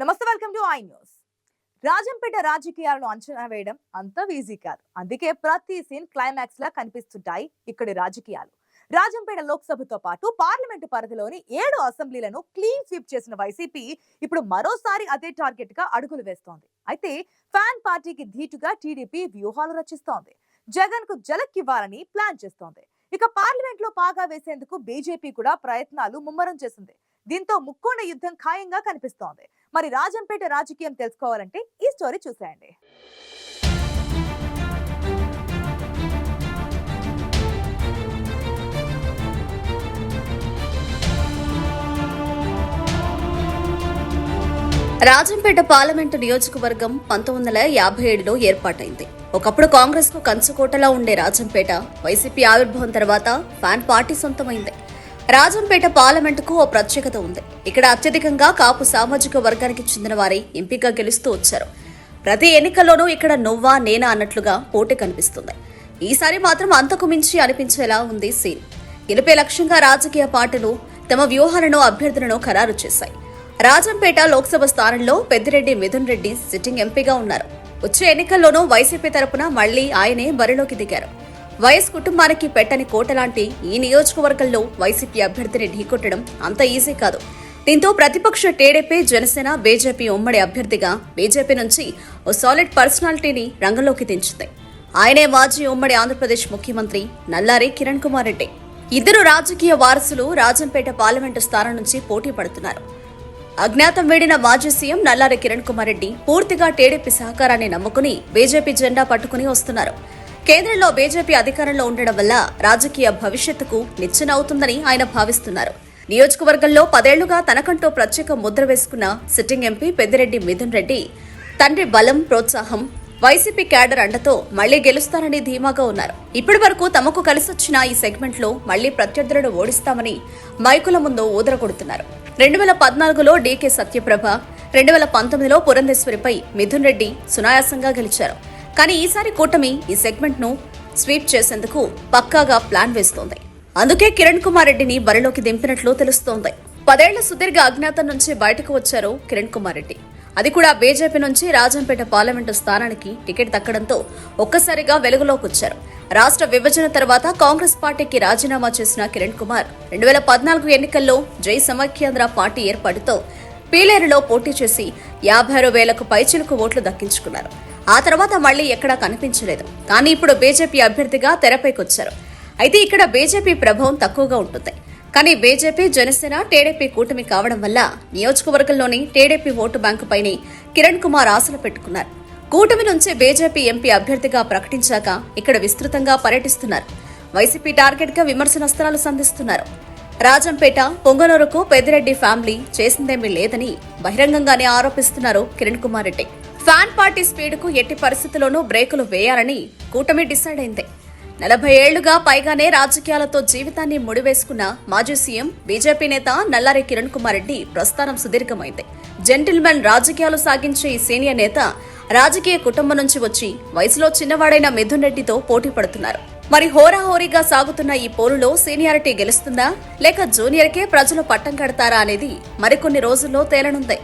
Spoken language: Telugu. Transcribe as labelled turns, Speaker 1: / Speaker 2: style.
Speaker 1: నమస్తే welcome to I news. Rajampet రాజకీయాలను అంచనా వేయడం అంత ఈజీ కాదు. అందుకే ప్రతి సీన్ క్లైమాక్స్ లా కనిపిస్తుంటాయి ఇక్కడి రాజకీయాలు. రాజంపేట లోక్సభతో పాటు పార్లమెంటు పరిధిలోని ఏడు అసెంబ్లీలను క్లీన్ స్వీప్ చేసిన వైసీపీ ఇప్పుడు మరోసారి అదే టార్గెట్గా అడుగులు వేస్తోంది. అయితే ఫ్యాన్ పార్టీకి ధీటుగా టీడీపీ వ్యూహాలు రచిస్తోంది. జగన్కు జలక్కివ్వాలని ప్లాన్ చేస్తోంది. ఇక పార్లమెంట్లో పాగా వేసేందుకు బీజేపీ కూడా ప్రయత్నాలు ముమ్మరం చేసింది. దీంతో ముక్కోణ యుద్ధం ఖాయంగా కనిపిస్తోంది. మరి రాజంపేట రాజకీయం తెలుసుకోవాలంటే ఈ స్టోరీ చూసేయండి.
Speaker 2: రాజంపేట పార్లమెంటు నియోజకవర్గం పంతొమ్మిది వందల యాభై ఏడులో ఏర్పాటైంది. ఒకప్పుడు కాంగ్రెస్కు కంచుకోటలా ఉండే రాజంపేట వైసీపీ ఆవిర్భావం తర్వాత ఫ్యాన్ పార్టీ సొంతమైంది. రాజంపేట పార్లమెంటుకు ఓ ప్రత్యేకత ఉంది. ఇక్కడ అత్యధికంగా కాపు సామాజిక వర్గానికి చెందిన వారే ఎంపిక గెలుస్తూ వచ్చారు. ప్రతి ఎన్నికల్లోనూ ఇక్కడ నువ్వా నేనా అన్నట్లుగా పోటీ కనిపిస్తుంది. ఈసారి మాత్రం అంతకు మించి అనిపించేలా ఉంది సీన్. గెలిపే లక్ష్యంగా రాజకీయ పార్టీలు తమ వ్యూహాలను అభ్యర్థులను ఖరారు చేశాయి. రాజంపేట లోక్సభ స్థానంలో పెద్దిరెడ్డి మిథున్ రెడ్డి సిట్టింగ్ ఎంపీగా ఉన్నారు. వచ్చే ఎన్నికల్లోనూ వైసీపీ తరపున మళ్ళీ ఆయనే బరిలోకి దిగారు. వైఎస్ కుటుంబానికి పెట్టని కోట లాంటి ఈ నియోజకవర్గంలో వైసీపీ అభ్యర్థిని ఢీకొట్టడం అంత ఈజీ కాదు. దీంతో ప్రతిపక్ష టీడీపీ జనసేన బీజేపీ ఉమ్మడి అభ్యర్థిగా బీజేపీ నుంచి ఓ సాలిడ్ పర్సనాలిటీని రంగంలోకి దించింది. ఆయనే మాజీ ఉమ్మడి ఆంధ్రప్రదేశ్ ముఖ్యమంత్రి నల్లారి కిరణ్ కుమార్ రెడ్డి. ఇద్దరు రాజకీయ వారసులు రాజంపేట పార్లమెంటు స్థానం నుంచి పోటీ పడుతున్నారు. అజ్ఞాతం వేడిన మాజీ సీఎం నల్లారి కిరణ్ కుమార్ రెడ్డి పూర్తిగా టీడీపీ సహకారాన్ని నమ్ముకుని బీజేపీ జెండా పట్టుకుని వస్తున్నారు. కేంద్రంలో బీజేపీ అధికారంలో ఉండడం వల్ల రాజకీయ భవిష్యత్తుకు నిచ్చెన అవుతుందని ఆయన భావిస్తున్నారు. నియోజకవర్గంలో పదేళ్ళుగా తనకంటూ ప్రత్యేక ముద్ర వేసుకున్న సిట్టింగ్ ఎంపీ పెద్దిరెడ్డి మిథున్ రెడ్డి తండ్రి బలం ప్రోత్సాహం వైసీపీ క్యాడర్ అండతో మళ్ళీ గెలుస్తారని ధీమాగా ఉన్నారు. ఇప్పటి వరకు తమకు కలిసొచ్చిన ఈ సెగ్మెంట్లో మళ్ళీ ప్రత్యర్థులను ఓడిస్తామని మైకుల ముందు ఊదర కొడుతున్నారు రెండు వేల పద్నాలుగులో డీకే సత్యప్రభ రెండు వేల పంతొమ్మిదిలో పురంధేశ్వరిపై మిథున్ రెడ్డి సునాయాసంగా గెలిచారు. కానీ ఈసారి కూటమి ఈ సెగ్మెంట్ను స్వీప్ చేసేందుకు పక్కాగా ప్లాన్ వేస్తోంది. అందుకే కిరణ్ కుమార్ రెడ్డిని బరిలోకి దింపినట్లు తెలుస్తోంది. పదేళ్ళ సుదీర్ఘ అజ్ఞాతం నుంచి బయటకు వచ్చారు కిరణ్ కుమార్ రెడ్డి. అది కూడా బీజేపీ నుంచి రాజంపేట పార్లమెంటు స్థానానికి టికెట్ దక్కడంతో ఒక్కసారిగా వెలుగులోకి వచ్చారు. రాష్ట్ర విభజన తర్వాత కాంగ్రెస్ పార్టీకి రాజీనామా చేసిన కిరణ్ కుమార్ రెండు వేల పద్నాలుగు ఎన్నికల్లో జై సమాఖ్యాంధ్ర పార్టీ ఏర్పాటుతో పీలేరులో పోటీ చేసి యాభై ఆరు వేలకు పైచిలకు ఓట్లు దక్కించుకున్నారు. ఆ తర్వాత మళ్ళీ ఎక్కడా కనిపించలేదు. కానీ ఇప్పుడు బీజేపీ అభ్యర్థిగా తెరపైకొచ్చారు. అయితే ఇక్కడ బీజేపీ ప్రభావం తక్కువగా ఉంటుంది. కానీ బీజేపీ జనసేన టీడీపీ కూటమి కావడం వల్ల నియోజకవర్గంలోని టీడీపీ ఓటు బ్యాంకు పైనే కిరణ్ కుమార్ ఆశలు పెట్టుకున్నారు. కూటమి నుంచి బీజేపీ ఎంపీ అభ్యర్థిగా ప్రకటించాక ఇక్కడ విస్తృతంగా పర్యటిస్తున్నారు. వైసీపీ టార్గెట్గా విమర్శనాస్త్రాలు సంధిస్తున్నారు. రాజంపేట పొంగనూరుకు పెద్దిరెడ్డి ఫ్యామిలీ చేసిందేమీ లేదని బహిరంగంగానే ఆరోపిస్తున్నారు కిరణ్ కుమార్ రెడ్డి. ఫ్యాన్ పార్టీ స్పీడ్కు ఎట్టి పరిస్థితుల్లోనూ బ్రేకులు వేయాలని కూటమి డిసైడ్ అయింది. నలభై ఏళ్ళుగా పైగానే రాజకీయాలతో జీవితాన్ని ముడివేసుకున్న మాజీ సీఎం బీజేపీ నేత నల్లారి కిరణ్ కుమార్ రెడ్డి ప్రస్థానం సుదీర్ఘమైంది. జెంటిల్మెన్ రాజకీయాలు సాగించే ఈ సీనియర్ నేత రాజకీయ కుటుంబం నుంచి వచ్చి వయసులో చిన్నవాడైన మిథున్ రెడ్డితో పోటీ పడుతున్నారు. మరి హోరాహోరీగా సాగుతున్న ఈ పోరులో సీనియారిటీ గెలుస్తుందా? లేక జూనియర్కే ప్రజలు పట్టం కడతారా అనేది మరికొన్ని రోజుల్లో తేలనుంది.